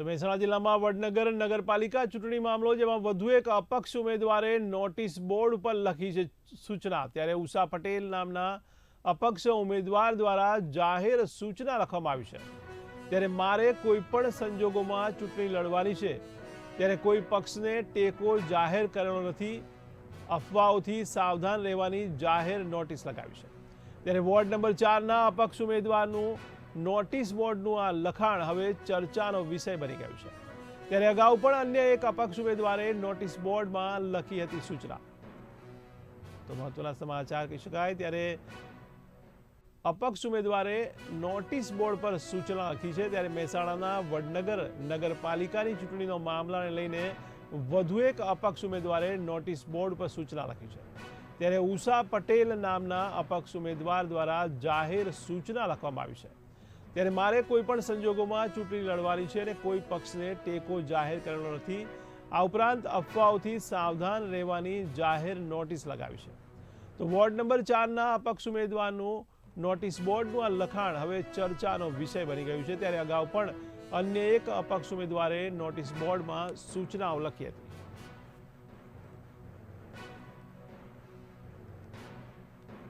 તો મહેસાણા જિલ્લામાં વડનગર નગરપાલિકા ચૂંટણી મામલો, જેમાં વધુ એક અપક્ષ ઉમેદવારે નોટિસ બોર્ડ પર લખી છે સૂચના. ત્યારે ઉષા પટેલ નામના અપક્ષ ઉમેદવાર દ્વારા જાહેર સૂચના લખવામાં આવી છે. ત્યારે મારે કોઈ પણ સંજોગોમાં ચૂંટણી લડવાની છે. ત્યારે કોઈ પક્ષને ટેકો જાહેર કરેલો નથી. અફવાઓથી સાવધાન રહેવાની જાહેર નોટિસ લગાવી છે. ત્યારે વોર્ડ નંબર ચારના અપક્ષ ઉમેદવારનું નોટિસ બોર્ડનું આ લખાણ હવે ચર્ચાનો વિષય બની ગયું છે. ત્યારે અગાઉ પણ અન્ય એક અપક્ષ ઉમેદવારે નોટિસ બોર્ડમાં લખી હતી સૂચના. તો મહત્વના સમાચાર કહી શકાય, ત્યારે અપક્ષ ઉમેદવારે નોટિસ બોર્ડ પર સૂચના લખી છે. ત્યારે મહેસાણાના વડનગર નગરપાલિકાની ચૂંટણીનો મામલાને લઈને વધુ એક અપક્ષ ઉમેદવારે નોટિસ બોર્ડ પર સૂચના લખી છે. ત્યારે ઉષા પટેલ નામના અપક્ષ ઉમેદવાર દ્વારા જાહેર સૂચના લખવામાં આવી છે. ત્યારે મારે કોઈ પણ સંજોગોમાં ચૂંટણી લડવાની છે અને કોઈ પક્ષને ટેકો જાહેર કરેલો નથી. આ ઉપરાંત અફવાઓથી સાવધાન રહેવાની જાહેર નોટિસ લગાવી છે. તો વોર્ડ નંબર ચારના અપક્ષ ઉમેદવારનું નોટિસ બોર્ડનું આ લખાણ હવે ચર્ચાનો વિષય બની ગયું છે. ત્યારે અગાઉ પણ અન્ય એક અપક્ષ ઉમેદવારે નોટિસ બોર્ડમાં સૂચનાઓ લખી હતી.